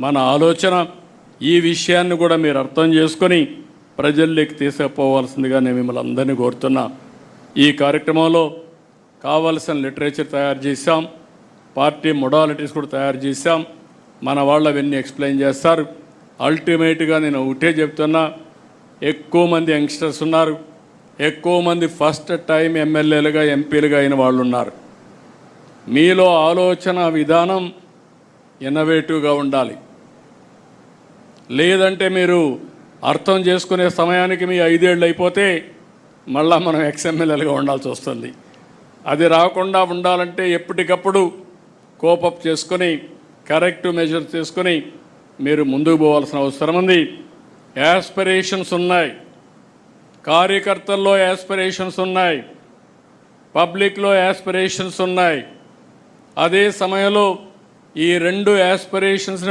మన ఆలోచన ఈ విషయాన్ని కూడా మీరు అర్థం చేసుకొని ప్రజల్లోకి తీసుకుపోవాల్సిందిగా నేను మిమ్మల్ని అందరినీ కోరుతున్నా. ఈ కార్యక్రమంలో కావలసిన లిటరేచర్ తయారు చేశాం. పార్టీ మొడాలిటీస్ కూడా తయారు చేశాం. మన వాళ్ళు అవన్నీ ఎక్స్ప్లెయిన్ చేస్తారు. అల్టిమేట్గా నేను ఒకటే చెప్తున్నా ఎక్కువ మంది యంగ్స్టర్స్ ఉన్నారు. ఎక్కువ మంది ఫస్ట్ టైం ఎమ్మెల్యేలుగా ఎంపీలుగా అయిన వాళ్ళు ఉన్నారు. మీలో ఆలోచన విధానం ఇన్నోవేటివ్గా ఉండాలి. లేదంటే మీరు అర్థం చేసుకునే సమయానికి మీ ఐదేళ్ళు అయిపోతే మళ్ళా మనం ఎక్స్ఎమ్మెల్యేలుగా ఉండాల్సి వస్తుంది. అది రాకుండా ఉండాలంటే ఎప్పటికప్పుడు కోపప్ చేసుకొని కరెక్ట్ మెజర్ చేసుకొని మీరు ముందుకు పోవాల్సిన అవసరం ఉంది. యాస్పిరేషన్స్ ఉన్నాయి. కార్యకర్తల్లో యాస్పిరేషన్స్ ఉన్నాయి. పబ్లిక్లో యాస్పిరేషన్స్ ఉన్నాయి. అదే సమయంలో ఈ రెండు యాస్పిరేషన్స్